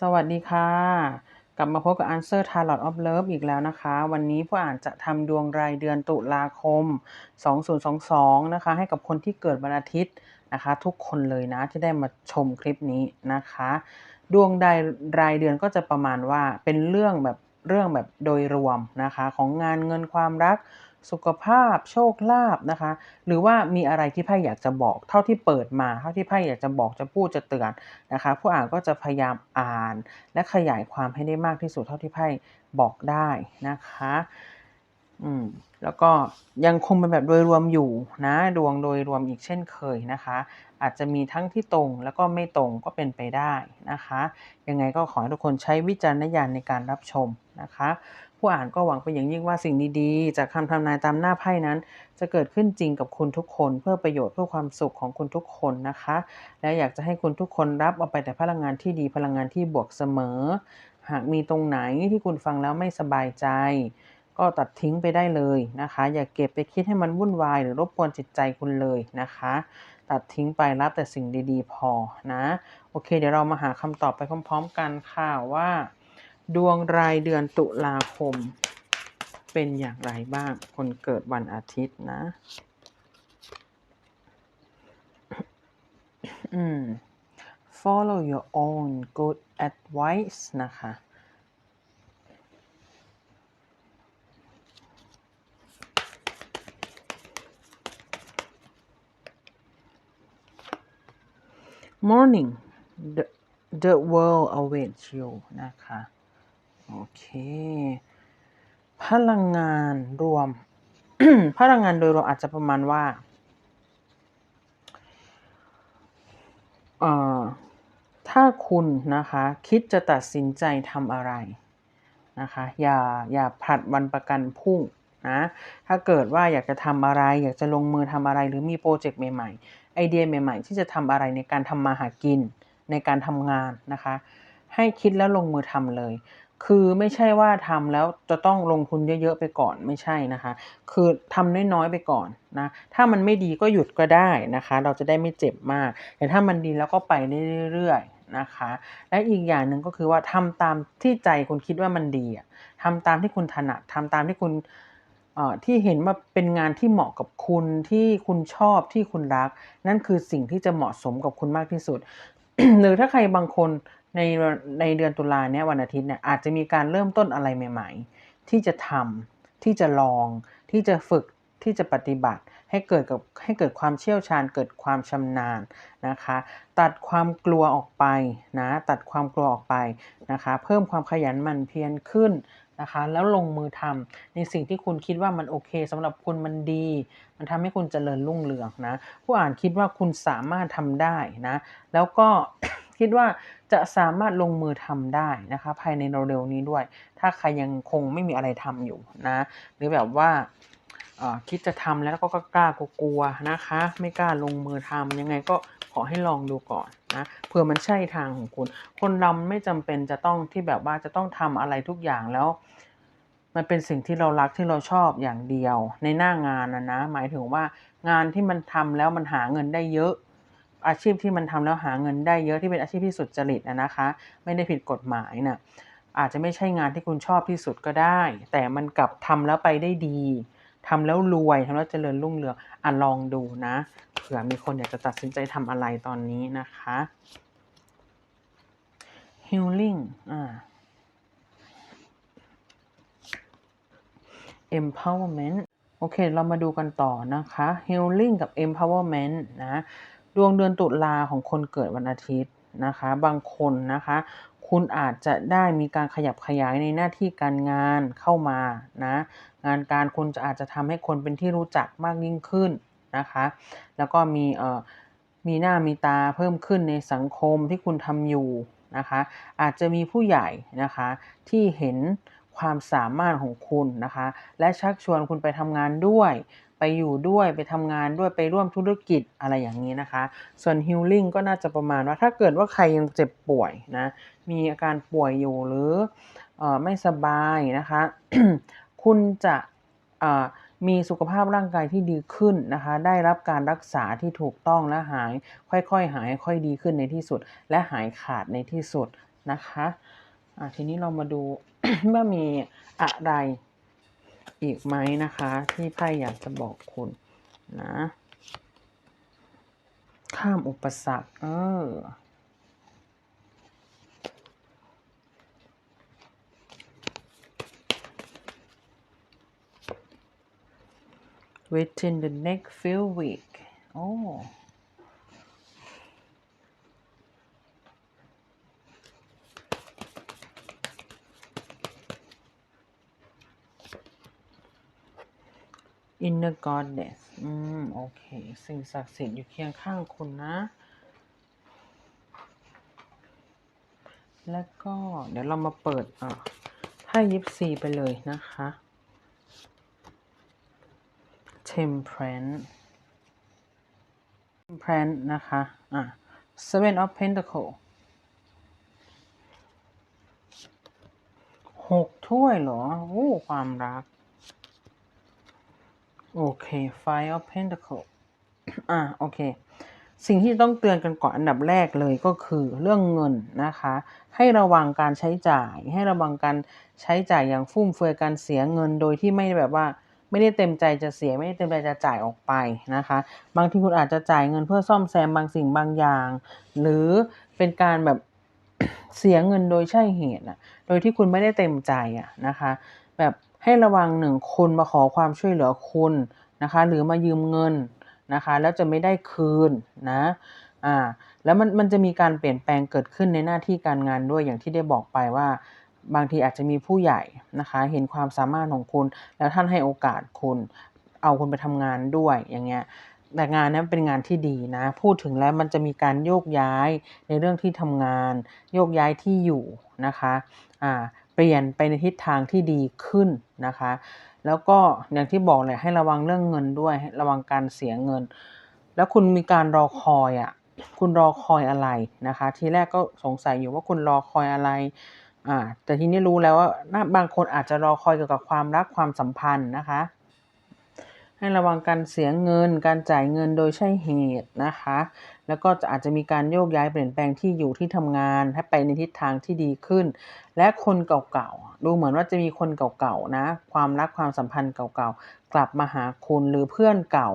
สวัสดีค่ะ กลับมาพบกับ Answer Tarot of Love อีกแล้วนะคะ วันนี้ผู้อ่านจะทำดวงรายเดือนตุลาคม 2022 นะคะ ให้กับคนที่เกิดวันอาทิตย์นะคะ ทุกคนเลยนะที่ได้มาชมคลิปนี้นะคะ ดวงใดรายเดือนก็จะประมาณว่าเป็นเรื่องแบบเรื่องแบบโดยรวมนะคะ ของงานเงินความรัก สุขภาพโชคลาภนะคะ หรือว่ามีอะไรที่ไพ่อยากจะบอกเท่าที่เปิดมาเท่าที่ไพ่อยากจะบอกจะพูดจะเตือนนะคะ ผู้อ่านก็จะพยายามอ่าน และขยายความให้ได้มากที่สุดเท่าที่ไพ่บอกได้นะคะอืมแล้วก็ยังคงเป็นแบบโดยรวมอยู่นะดวงโดยรวมอีกเช่นเคยนะคะ อาจจะมีทั้งที่ตรงแล้วก็ไม่ตรงก็เป็นไปได้นะคะ ยังไงก็ขอให้ทุกคนใช้วิจารณญาณในการรับชมนะคะ ผู้อ่านก็หวังเป็นอย่างยิ่งว่าสิ่งดีๆ จากคำทำนายตามหน้าไพ่นั้น จะเกิดขึ้นจริงกับคุณทุกคน เพื่อประโยชน์เพื่อความสุขของคุณทุกคนนะคะ และอยากจะให้คุณทุกคนรับเอาไปแต่พลังงานที่ดีพลังงานที่บวกเสมอ หากมีตรงไหนที่คุณฟังแล้วไม่สบายใจก็ตัดทิ้งไปได้เลยนะคะ อย่าเก็บไปคิดให้มันวุ่นวายหรือรบกวนจิตใจคุณเลยนะคะ ตัดทิ้งไปรับแต่สิ่งดีๆ พอนะ โอเค เดี๋ยวเรามาหาคำตอบไปพร้อม ๆ กันค่ะว่า ดวงรายเดือนตุลาคม เป็นอย่างไรบ้าง คนเกิดวันอาทิตย์นะอืม follow your own good advice นะคะ morning the the world awaits you นะคะ โอเค พลังงานรวม พลังงานโดยรวมอาจจะประมาณว่าเอ่อถ้าคุณนะคะ คิดจะตัดสินใจทำอะไรนะคะ อย่าอย่าผลัดวันประกันพรุ่งนะถ้าเกิดว่าอยากจะทำอะไร อยากจะลงมือทำอะไรหรือมีโปรเจกต์ใหม่ ๆ ไอเดียใหม่ ๆ ที่จะทำอะไรในการทำมาหากินในการทำงานนะคะ ให้คิดแล้วลงมือทำเลย คือไม่ใช่ว่าทำแล้วจะต้องลงทุนเยอะๆไปก่อนไม่ใช่นะคะ คือทำน้อยๆไปก่อนนะถ้ามันไม่ดีก็หยุดก็ได้นะคะ เราจะได้ไม่เจ็บมาก แต่ถ้ามันดีแล้วก็ไปเรื่อยๆนะคะ และอีกอย่างหนึ่งก็คือว่าทำตามที่ใจคุณคิดว่ามันดีอะทำตามที่คุณถนัดทำตามที่คุณ ที่เห็นว่าเป็นงานที่เหมาะกับคุณที่คุณชอบที่คุณรัก นั่นคือสิ่งที่จะเหมาะสมกับคุณมากที่สุด หรือถ้าใครบางคนในในเดือนตุลาเนี่ยวันอาทิตย์เนี่ยอาจจะมีการเริ่มต้นอะไรใหม่ ๆ ที่จะทำที่จะลอง ที่จะฝึกที่จะปฏิบัติ ให้เกิดกับให้เกิดความเชี่ยวชาญ เกิดความชำนาญนะคะ ตัดความกลัวออกไปนะตัดความกลัวออกไปนะคะ เพิ่มความขยันหมั่นเพียรขึ้น นะคะ แล้วลงมือทำในสิ่งที่คุณคิดว่ามันโอเคสำหรับคุณมันดี มันทำให้คุณเจริญรุ่งเรืองนะผู้อ่านคิดว่าคุณสามารถทำได้นะแล้วก็คิดว่าจะสามารถลงมือทำได้นะคะ ภายในเร็วๆนี้ด้วย ถ้าใครยังคงไม่มีอะไรทำอยู่นะ หรือแบบว่า คิดจะทำแล้วก็กล้ากลัวนะคะ ไม่กล้าลงมือทำยังไงก็ขอให้ลองดูก่อนนะเผื่อมันใช่ทางของคุณ คนเราไม่จำเป็นจะต้องที่แบบว่าจะต้องทำอะไรทุกอย่างแล้ว มันเป็นสิ่งที่เรารักที่เราชอบอย่างเดียว ในหน้างานนะนะหมายถึงว่างานที่มันทำแล้วมันหาเงินได้เยอะ อาชีพที่มันทำแล้วหาเงินได้เยอะที่เป็นอาชีพที่สุดจริตนะนะคะ ไม่ได้ผิดกฎหมายน่ะอาจจะไม่ใช่งานที่คุณชอบที่สุดก็ได้ แต่มันกลับทำแล้วไปได้ดี ทำแล้วรวยทำแล้วเจริญรุ่งเรืองอะลองดูนะเผื่อมีคนอยากจะตัดสินใจทำอะไรตอนนี้นะคะ healing อ่า empowerment โอเค เรามาดูกันต่อนะคะ healing กับ empowerment นะ ดวงเดือนตุลาของคนเกิดวันอาทิตย์นะคะ บางคนนะคะ คุณอาจจะได้มีการขยับขยายในหน้าที่การงานเข้ามานะงานการคุณจะอาจจะทำให้คนเป็นที่รู้จักมากยิ่งขึ้นนะคะแล้วก็มีเอ่อมีหน้ามีตาเพิ่มขึ้นในสังคมที่คุณทำอยู่นะคะอาจจะมีผู้ใหญ่นะคะที่เห็นความสามารถของคุณนะคะและชักชวนคุณไปทำงานด้วย อยู่ด้วยไปทำงานด้วยไปร่วมธุรกิจอะไรอย่างนี้นะคะ ส่วน healing ก็น่าจะประมาณว่าถ้าเกิดว่าใครยังเจ็บป่วยนะมีอาการป่วยอยู่หรืออไม่สบายนะคะ คุณจะมีสุขภาพร่างกายที่ดีขึ้นนะคะ ได้รับการรักษาที่ถูกต้องและหาย ค่อยๆ หายค่อยดีขึ้นในที่สุด และหายขาดในที่สุดนะคะะทีนี้เรามาดูว่ามีอะไร อีกไหมนะคะ ที่ไพ่อยากจะบอกคุณนะ ข้ามอุปสรรค เออ within the next few week โอ้ inner goddess อืม โอเค สิ่งศักดิ์สิทธิ์อยู่เคียงข้างคุณนะ แล้วก็เดี๋ยวเรามาเปิดอะไพ่ยิปซีไปเลยนะคะ temperance temperance นะคะ อะ seven of pentacle หกถ้วยเหรอ โอ้ ความรัก โอเค five of pentacle อะโอเค สิ่งที่ต้องเตือนกันก่อนอันดับแรกเลยก็คือเรื่องเงินนะคะ ให้ระวังการใช้จ่าย ให้ระวังการใช้จ่ายอย่างฟุ่มเฟือยการเสียเงินโดยที่ไม่แบบว่าไม่ได้เต็มใจจะเสียไม่ได้เต็มใจจะจ่ายออกไปนะคะ บางทีคุณอาจจะจ่ายเงินเพื่อซ่อมแซมบางสิ่งบางอย่าง หรือเป็นการแบบเสียเงินโดยใช่เหตุอะ โดยที่คุณไม่ได้เต็มใจอะนะคะ แบบ ให้ระวังหนึ่งคนมาขอความช่วยเหลือคุณนะคะ หรือมายืมเงินนะคะ แล้วจะไม่ได้คืนนะอ่าแล้วมันมันจะมีการเปลี่ยนแปลงเกิดขึ้นในหน้าที่การงานด้วยอย่างที่ได้บอกไปว่า บางทีอาจจะมีผู้ใหญ่นะคะ เห็นความสามารถของคุณ แล้วท่านให้โอกาสคุณเอาคุณไปทำงานด้วยอย่างเงี้ยแต่งานนั้นเป็นงานที่ดีนะ พูดถึงแล้วมันจะมีการโยกย้ายในเรื่องที่ทำงาน โยกย้ายที่อยู่นะคะอ่า เปลี่ยนไปในทิศทางที่ดีขึ้นนะคะ แล้วก็อย่างที่บอกเลยให้ระวังเรื่องเงินด้วยระวังการเสียเงิน แล้วคุณมีการรอคอยอะคุณรอคอยอะไรนะคะ ทีแรกก็สงสัยอยู่ว่าคุณรอคอยอะไรอ่าแต่ทีนี้รู้แล้วว่าบางคนอาจจะรอคอยเกี่ยวกับความรักความสัมพันธ์นะคะ ให้ระวังการเสียเงิน การจ่ายเงินโดยใช่เหตุนะคะ แล้วก็จะอาจจะมีการโยกย้ายเปลี่ยนแปลงที่อยู่ที่ทำงานให้ไปในทิศทางที่ดีขึ้น และคนเก่าๆ ดูเหมือนว่าจะมีคนเก่าๆ นะ ความรักความสัมพันธ์เก่าๆ กลับมาหาคุณหรือเพื่อนเก่า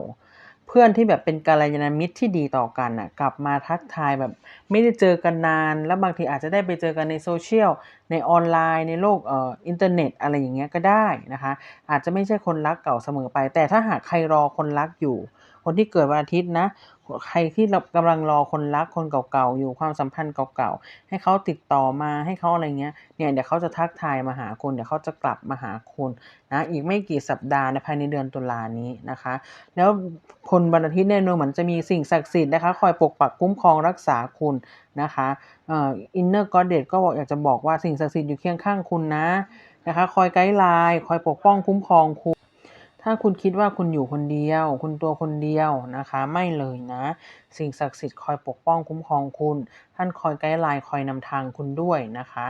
เพื่อนที่แบบเป็นกาลยาณมิตรที่ดีต่อกันน่ะกลับมาทักทายแบบไม่ได้เจอกันนาน แล้วบางทีอาจจะได้ไปเจอกันในโซเชียลในออนไลน์ในโลกเอ่ออินเทอร์เน็ตอะไรอย่างเงี้ยก็ได้นะคะ อาจจะไม่ใช่คนรักเก่าเสมอไป แต่ถ้าหากใครรอคนรักอยู่ คนที่เกิดวันอาทิตย์นะ ใครที่กำลังรอคนรักคนเก่าๆอยู่ความสัมพันธ์เก่าๆให้เขาติดต่อมาให้เขาอะไรเงี้ยเนี่ยเดี๋ยวเขาจะทักทายมาหาคุณเดี๋ยวเขาจะกลับมาหาคุณนะอีกไม่กี่สัปดาห์ในภายในเดือนตุลานี้นะคะ แล้วคนวันอาทิตย์เนี่ยดูเหมือนจะมีสิ่งศักดิ์สิทธิ์นะคะคอยปกปักคุ้มครองรักษาคุณนะคะอ่อ inner goddess ก็บอกอยากจะบอกว่าสิ่งศักดิ์สิทธิ์อยู่เคียงข้างคุณนะนะคะคอยไกด์ไลน์คอยปกป้องคุ้มครองคุณ ถ้าคุณคิดว่าคุณอยู่คนเดียว คุณตัวคนเดียวนะคะ ไม่เลยนะ สิ่งศักดิ์สิทธิ์คอยปกป้องคุ้มครองคุณ ท่านคอยไกด์ไลน์คอยนำทางคุณด้วยนะคะ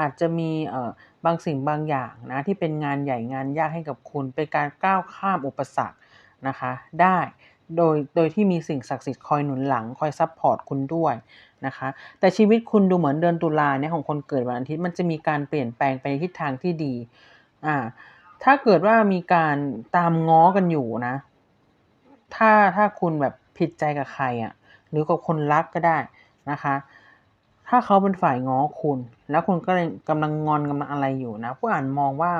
อาจจะมีเอ่อบางสิ่งบางอย่างนะที่เป็นงานใหญ่งานยากให้กับคุณ เป็นการก้าวข้ามอุปสรรคนะคะ ได้โดยโดยที่มีสิ่งศักดิ์สิทธิ์คอยหนุนหลังคอยซัพพอร์ตคุณด้วยนะคะ แต่ชีวิตคุณดูเหมือนเดือนตุลาเนี่ยของคนเกิดวันอาทิตย์มันจะมีการเปลี่ยนแปลงไปในทิศทางที่ดีอ่า ถ้าเกิดว่ามีการตามง้อกันอยู่นะ ถ้าถ้าคุณแบบผิดใจกับใครอะ่ะ หรือกับคนรักก็ได้นะคะ ถ้าเขาเป็นฝ่ายง้อคุณ แล้วคุณก็กำลังงอนกำลังอะไรอยู่นะ ผู้อ่านมองว่า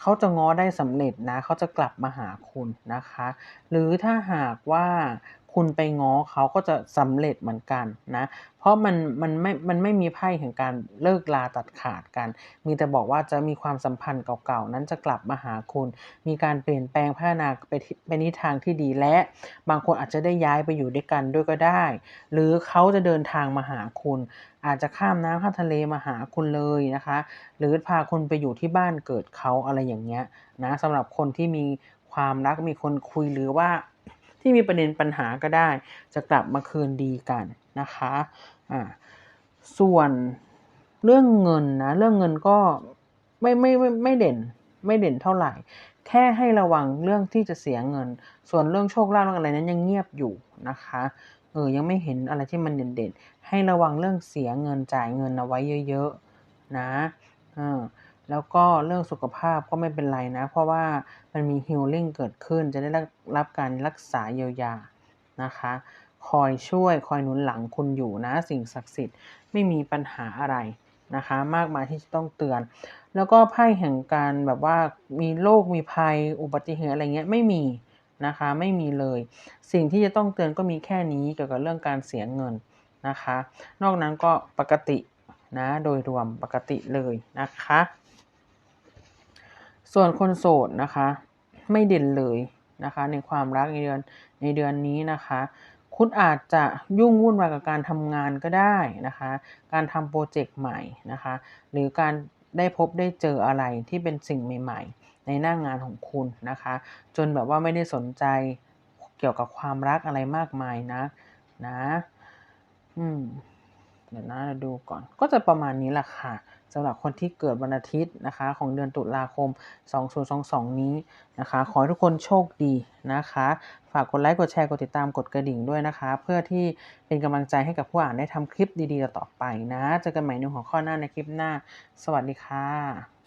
เขาจะง้อได้สำเร็จนะ เขาจะกลับมาหาคุณนะคะ หรือถ้าหากว่า คุณไปง้อเขาก็จะสำเร็จเหมือนกันนะ เพราะมันมันไม่ มันไม่มีไพ่แห่งการเลิกลาตัดขาดกัน มีแต่บอกว่าจะมีความสัมพันธ์เก่าๆ นั้นจะกลับมาหาคุณ มีการเปลี่ยนแปลงพัฒนาไปทิไปในทางที่ดีและ บางคนอาจจะได้ย้ายไปอยู่ด้วยกันด้วยก็ได้ หรือเขาจะเดินทางมาหาคุณ อาจจะข้ามน้ำข้ามทะเลมาหาคุณเลยนะคะ หรือพาคุณไปอยู่ที่บ้านเกิดเขาอะไรอย่างเงี้ยนะสำหรับคนที่มีความรักมีคนคุยหรือว่า ที่มีประเด็นปัญหาก็ได้ จะกลับมาคืนดีกันนะคะอ่าส่วนเรื่องเงินนะเรื่องเงินก็ไม่ไม่ไม่ไม่เด่นไม่เด่นเท่าไหร่ แค่ให้ระวังเรื่องที่จะเสียเงิน ส่วนเรื่องโชคลาภเรื่องอะไรนั้นยังเงียบอยู่นะคะเออยังไม่เห็นอะไรที่มันเด่นๆให้ระวังเรื่องเสียเงินจ่ายเงินเอาไว้เยอะๆนะเออ แล้วก็เรื่องสุขภาพก็ไม่เป็นไรนะ เพราะว่ามันมี healing เกิดขึ้น จะได้รับรับการรักษาเยียวยานะคะ คอยช่วยคอยหนุนหลังคุณอยู่นะ สิ่งศักดิ์สิทธิ์ไม่มีปัญหาอะไรนะคะ มากมายที่จะต้องเตือน แล้วก็ไพ่แห่งการแบบว่ามีโรคมีภัยอุบัติเหตุอะไรเงี้ยไม่มีนะคะไม่มีเลย สิ่งที่จะต้องเตือนก็มีแค่นี้เกี่ยวกับเรื่องการเสียเงินนะคะ นอกนั้นก็ปกตินะโดยรวมปกติเลยนะคะ ส่วนคนโสดนะคะ ไม่เด่นเลยนะคะ ในความรักในเดือนในเดือนนี้นะคะ คุณอาจจะยุ่งวุ่นวายกับการทำงานก็ได้นะคะ การทำโปรเจกต์ใหม่นะคะ หรือการได้พบได้เจออะไรที่เป็นสิ่งใหม่ ๆ ในหน้างงานของคุณนะคะ จนแบบว่าไม่ได้สนใจเกี่ยวกับความรักอะไรมากมายนะนะ อืม เดี๋ยวนะเราดูก่อน ก็จะประมาณนี้แหละค่ะสำหรับคนที่เกิดวันอาทิตย์นะคะ ของเดือนตุลาคม 2022 นี้นะคะ ขอให้ทุกคนโชคดีนะคะ ฝากกดไลค์ กดแชร์ กดติดตาม กดกระดิ่งด้วยนะคะ เพื่อที่เป็นกำลังใจให้กับผู้อ่านได้ทำคลิปดีๆ ต่อไปนะ เจอกันใหม่ในหัวข้อหน้าในคลิปหน้า สวัสดีค่ะ